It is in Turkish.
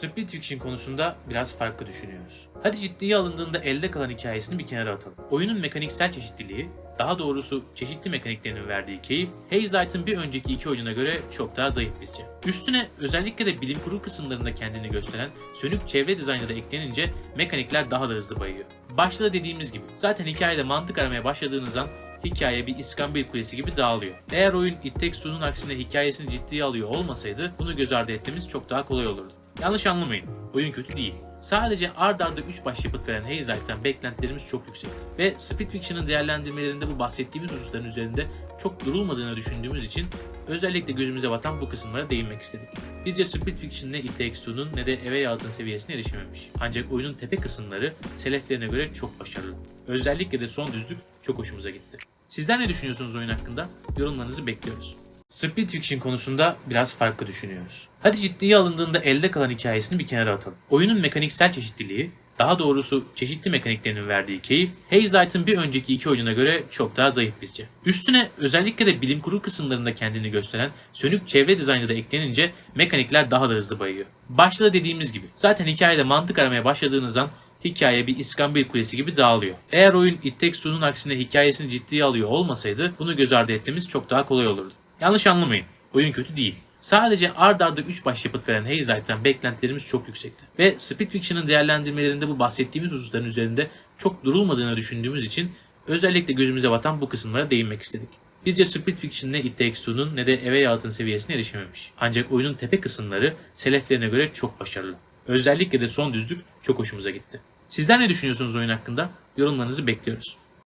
Split Fiction konusunda biraz farklı düşünüyoruz. Hadi ciddiye alındığında elde kalan hikayesini bir kenara atalım. Oyunun mekaniksel çeşitliliği, daha doğrusu çeşitli mekaniklerinin verdiği keyif, Haze Light'ın bir önceki iki oyununa göre çok daha zayıf bizce. Üstüne özellikle de bilim kurgu kısımlarında kendini gösteren sönük çevre dizaynı da eklenince mekanikler daha da hızlı bayıyor. Başta da dediğimiz gibi zaten hikayede mantık aramaya başladığınız an hikaye bir İskambil Kulesi gibi dağılıyor. Eğer oyun It Takes aksine hikayesini ciddiye alıyor olmasaydı bunu göz ardı etmemiz çok daha kolay olurdu. Yanlış anlamayın, oyun kötü değil. Sadece ard arda 3 baş yapıt veren Haze Light'tan beklentilerimiz çok yüksekti. Ve Split Fiction'ın değerlendirmelerinde bu bahsettiğimiz hususların üzerinde çok durulmadığını düşündüğümüz için özellikle gözümüze batan bu kısımlara değinmek istedik. Bizce Split Fiction ne It Takes Two'nun ne de Eve Yalıt'ın seviyesine erişememiş. Ancak oyunun tepe kısımları seleflerine göre çok başarılı. Özellikle de son düzlük çok hoşumuza gitti. Sizler ne düşünüyorsunuz oyun hakkında? Yorumlarınızı bekliyoruz. Split Fiction konusunda biraz farklı düşünüyoruz. Hadi ciddiye alındığında elde kalan hikayesini bir kenara atalım. Oyunun mekaniksel çeşitliliği, daha doğrusu çeşitli mekaniklerinin verdiği keyif, Haze Light'ın bir önceki iki oyununa göre çok daha zayıf bizce. Üstüne özellikle de bilim kurgu kısımlarında kendini gösteren sönük çevre dizaynı da eklenince mekanikler daha da hızlı bayıyor. Başta da dediğimiz gibi zaten hikayede mantık aramaya başladığınız an hikaye bir İskambil Kulesi gibi dağılıyor. Eğer oyun It Takes aksine hikayesini ciddiye alıyor olmasaydı bunu göz ardı etmemiz çok daha kolay olurdu. Yanlış anlamayın, oyun kötü değil. Sadece ard arda 3 baş yapıt veren Light'tan beklentilerimiz çok yüksekti. Ve Split Fiction'ın değerlendirmelerinde bu bahsettiğimiz hususların üzerinde çok durulmadığını düşündüğümüz için özellikle gözümüze batan bu kısımlara değinmek istedik. Bizce Split Fiction ne It Takes Two'nun ne de Yalıt'ın seviyesine erişememiş. Ancak oyunun tepe kısımları seleflerine göre çok başarılı. Özellikle de son düzlük çok hoşumuza gitti. Sizler ne düşünüyorsunuz oyun hakkında? Yorumlarınızı bekliyoruz.